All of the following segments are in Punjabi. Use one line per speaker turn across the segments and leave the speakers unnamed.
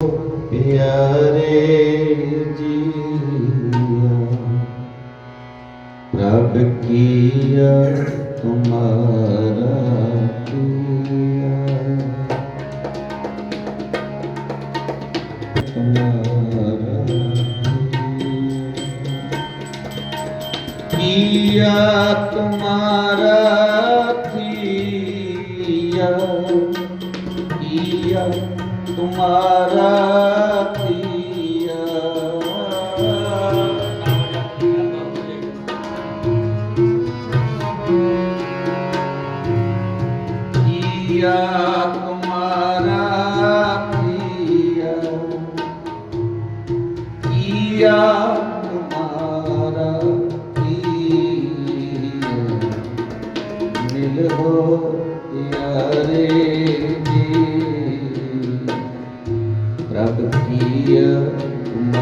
प्यारे जिया प्रभ किया तुम्हारा किया तुम्हारा किया तुम्हारा तुम्हारा किया किया तुम्हारा किया किया तुम्हारा किया मिल हो यारे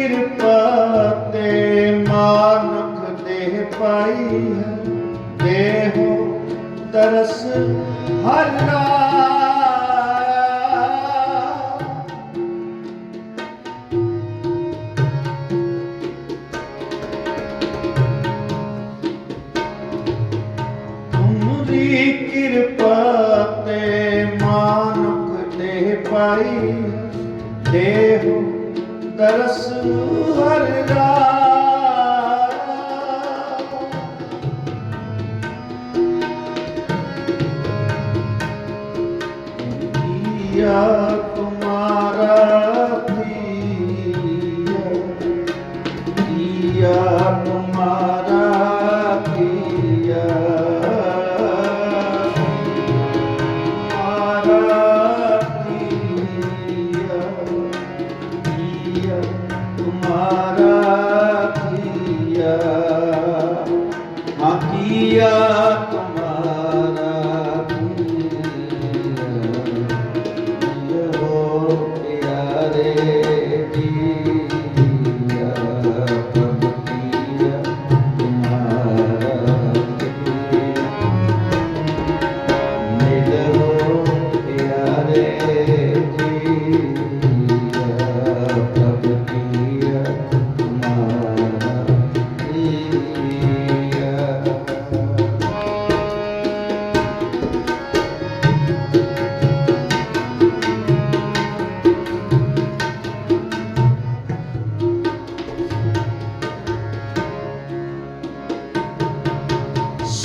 ਕਿਰਪਾ ਤੇ ਮਾਨੁਖ ਦੇਹ ਪਾਈ ਹੈ। ਦੇਹੋ ਤਰਸ ਹਰ ਕਿਰਪਾ ਤੇ ਮਾਨੁਖ ਦੇਹ ਪਾਈ ਦੇਹੁ ਦਰਸ ਹਰ ਰਾਤ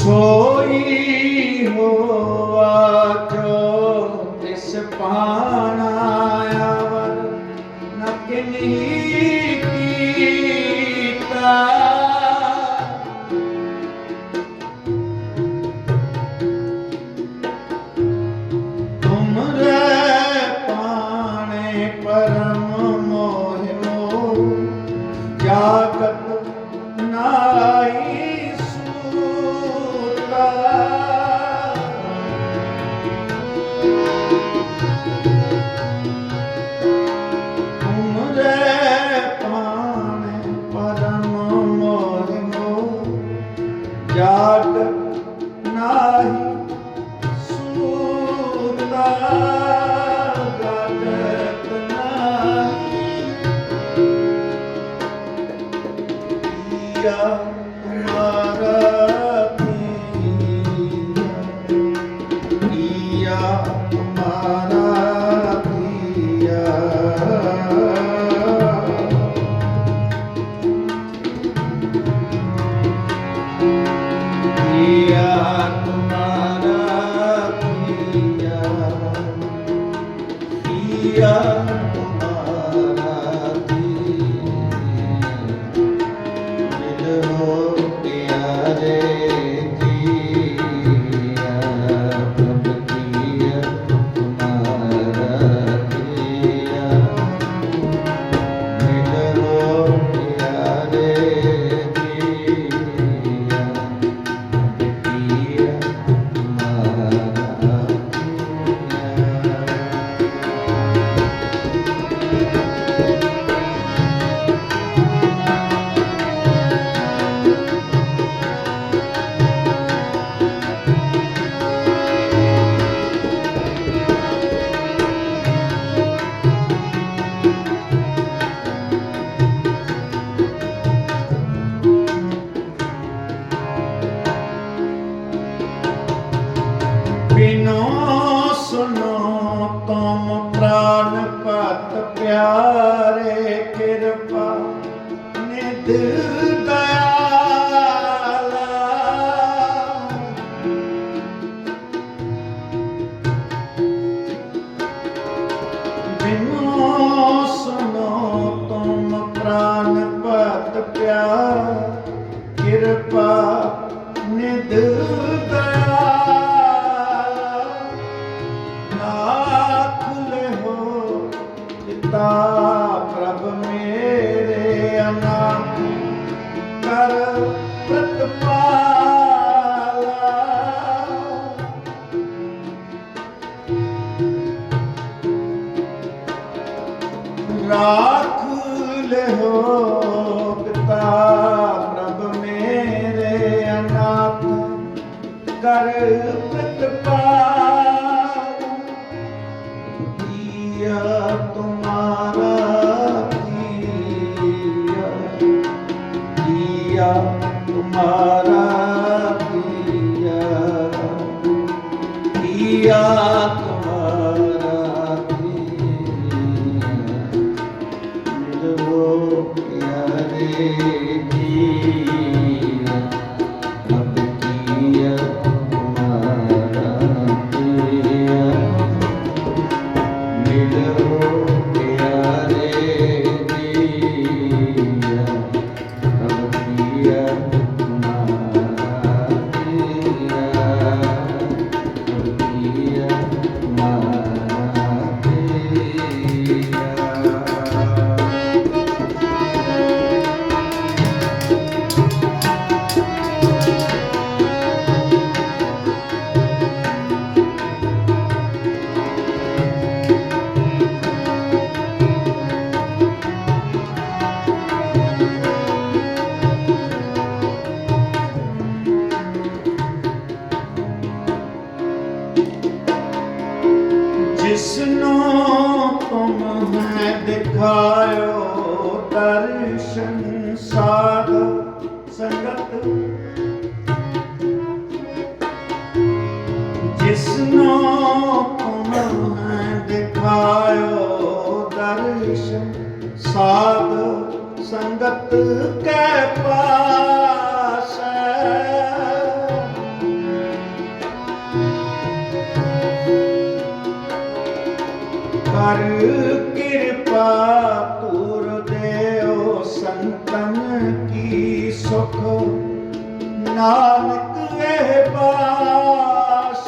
ਸੋਈ ਹੋਆ ਜੋ ਤਿਸ ਪਾਣਾ ਆਵਰ ਨ Yeah. Thank you. ਰਾਖ ਲਿਓ ਪਿਤਾ ਪ੍ਰਭ ਮੇਰੇ ਅਨਾਥ, ਕਰ ਪ੍ਰਤਪਾਲ ਕੀਆ ਤੁਮਾਰਾ ਕੀਆ ਕੀਆ ਤੁਮਾਰਾ ਕੀਆ। ਕੀਆ ਸਾਧ ਸੰਗਤ। ਜਿਸਨੋ ਕੋਨ ਹੈ ਦਿਖਾਇਓ ਦਰਸ਼ ਸਾਧ ਸੰਗਤ ਕੈ ਪਾਸੈ। ਕਰ नानक पास।